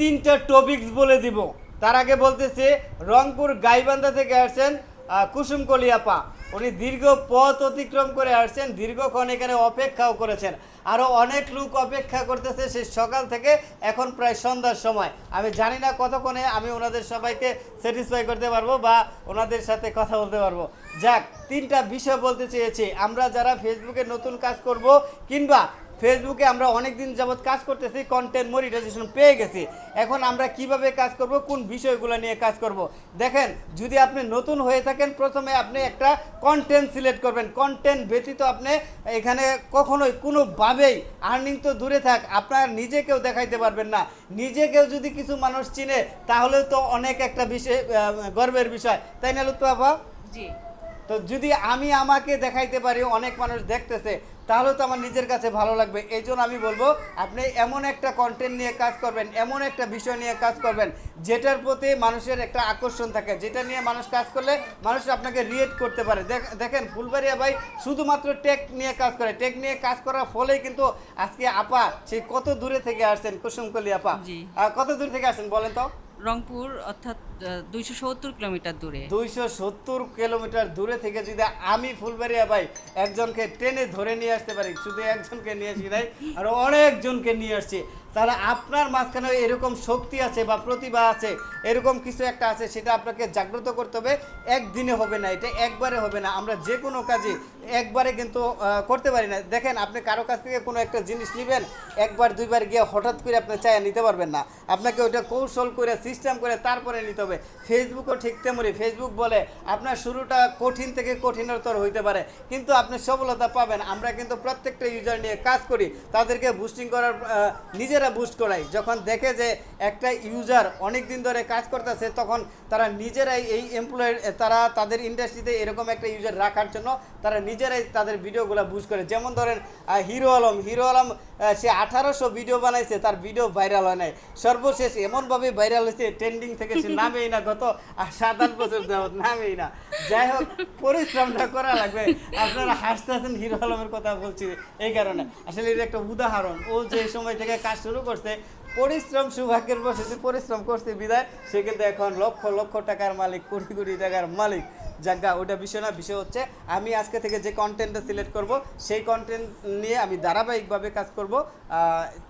তিনটা টপিকস বলে দিব। তার আগে বলতেছে, রংপুর গাইবান্ধা থেকে আসছেন কুসুম কলিয়াপা। উনি দীর্ঘ পথ অতিক্রম করে আসছেন, দীর্ঘক্ষণ এখানে অপেক্ষাও করেছেন। আরও অনেক লোক অপেক্ষা করতেছে সে সকাল থেকে, এখন প্রায় সন্ধ্যার সময়। আমি জানি না কতক্ষণে আমি ওনাদের সবাইকে স্যাটিসফাই করতে পারব বা ওনাদের সাথে কথা বলতে পারব। যাক, তিনটা বিষয় বলতে চেয়েছি। আমরা যারা ফেসবুকে নতুন কাজ করব কিংবা ফেসবুকে আমরা অনেক দিন যাবৎ কাজ করতেছি কন্টেন্ট মনিটাইজেশন পেয়ে গেছি। এখন আমরা কীভাবে কাজ করব কোন বিষয়গুলো নিয়ে কাজ করব? দেখেন যদি আপনি নতুন হয়ে থাকেন প্রথমে আপনি একটা কন্টেন্ট সিলেক্ট করবেন। কন্টেন্ট ব্যতীত আপনি এখানে কখনোই কোনোভাবেই আর্নিং তো দূরে থাক আপনার নিজেকেও দেখাইতে পারবেন না। নিজেকেও যদি কিছু মানুষ চিনে তাহলে তো অনেক একটা বিষয় গর্বের বিষয়। তাই না লুৎফা আপা? জি। তো যদি আমি আমাকে দেখাইতে পারি অনেক মানুষ দেখতেছে তাহলে তো আমার নিজের কাছে ভালো লাগবে। এই জন্য আমি বলব আপনি এমন একটা কন্টেন্ট নিয়ে কাজ করবেন এমন একটা বিষয় নিয়ে কাজ করবেন যেটার প্রতি মানুষের একটা আকর্ষণ থাকে যেটা নিয়ে মানুষ কাজ করলে মানুষ আপনাকে রিয়েট করতে পারে। দেখ- দেখেন ফুলবাড়িয়া ভাই শুধুমাত্র টেক নিয়ে কাজ করে। টেক নিয়ে কাজ করার ফলেই কিন্তু আজকে আপা সে কত দূরে থেকে আসছেন কুসুমকলি আপা? কত দূর থেকে আসছেন বলেন তো? রংপুর, অর্থাৎ দুইশো সত্তর কিলোমিটার দূরে। দুইশো সত্তর কিলোমিটার দূরে থেকে যদি আমি ফুলবাড়িয়া ভাই একজনকে ট্রেনে ধরে নিয়ে আসতে পারি, শুধু একজনকে নিয়ে আসি নাই, আর অনেকজনকে নিয়ে আসছি। তাহলে আপনার মাঝখানে এরকম শক্তি আছে বা প্রতিভা আছে এরকম কিছু একটা আছে সেটা আপনাকে জাগ্রত করতে হবে। একদিনে হবে না এটা একবারে হবে না। আমরা যে কোনো কাজে একবারে কিন্তু করতে পারি না। দেখেন আপনি কারও কাছ থেকে কোনো একটা জিনিস নেবেন একবার দুইবার গিয়ে হঠাৎ করে আপনি চায় নিতে পারবেন না। আপনাকে ওইটা কৌশল করে সিস্টেম করে তারপরে নিতে হবে। ফেসবুকও ঠিক তেমনই। ফেসবুক বলে আপনার শুরুটা কঠিন থেকে কঠিনতর হইতে পারে। কিন্তু আপনি সফলতা পাবেন। আমরা কিন্তু প্রত্যেকটা ইউজার নিয়ে কাজ করি। তাদেরকে বুস্টিং করার আহ, নিজেরা বুস্ট করাই যখন দেখে যে একটা ইউজার অনেক দিন ধরে কাজ করতেছে, তখন তারা নিজেরাই এই এমপ্লয়ের তারা তাদের ইন্ডাস্ট্রিতে এরকম একটা ইউজার রাখার জন্য তারা নিজেরাই তাদের ভিডিওগুলো বুস্ট করে। যেমন ধরেন হিরো আলম হিরো আলম সে আঠারোশো ভিডিও বানাইছে, তার ভিডিও ভাইরাল হয় নাই। সর্বশেষ এমনভাবে ভাইরাল হয়েছে ট্রেন্ডিং থেকে সে নামেই না গত সাত আট বছর যাবত নামেই না। যাই হোক পরিশ্রমটা করা লাগবে। আপনারা হাসতে হাসতেছেন হিরো আলমের কথা বলছি এই কারণে। আসলে এটা একটা উদাহরণ। ও যে সময় থেকে কাজ শুরু করছে, পরিশ্রম সৌভাগ্যের বসে পরিশ্রম করছে বিদায়, সে কিন্তু এখন লক্ষ লক্ষ টাকার মালিক, কোটি কোটি টাকার মালিক। জায়গা ওটা বিষয় না বিষয় হচ্ছে আমি আজকে থেকে যে কন্টেন্টটা সিলেক্ট করব সেই কন্টেন্ট নিয়ে আমি ধারাবাহিকভাবে কাজ করব।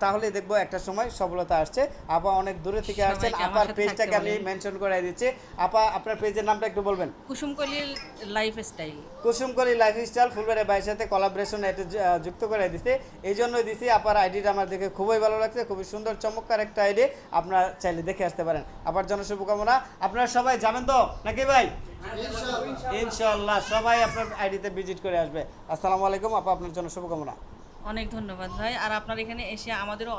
তাহলে দেখব একটা সময় সফলতা আসছে। আপা অনেক দূরে থেকে আসছেন আপার পেজটাকে আমি মেনশন করে দিচ্ছি। আপা আপনার পেজের নামটা একটু বলবেন? কুসুমকলির life style Kusumkoli lifestyle Phulbari ভাইয়ের সাথে কোলাবরেশন এটা যুক্ত করে দিছে এই জন্যই দিছি আপার আইডিটা আমার দেখে খুবই ভালো লাগছে খুবই সুন্দর চমৎকার একটা আইডি আপনারা চাইলে দেখে আসতে পারেন। আপার জন্য শুভকামনা আপনারা সবাই যাবেন তো? নাকি ভাই? ইনশাল্লাহ সবাই আপনার আইডিতে ভিজিট করে আসবে। আসসালামু আলাইকুম, আপা, আপনার জন্য শুভকামনা। অনেক ধন্যবাদ ভাই। আর আপনার এখানে এসে আমাদেরও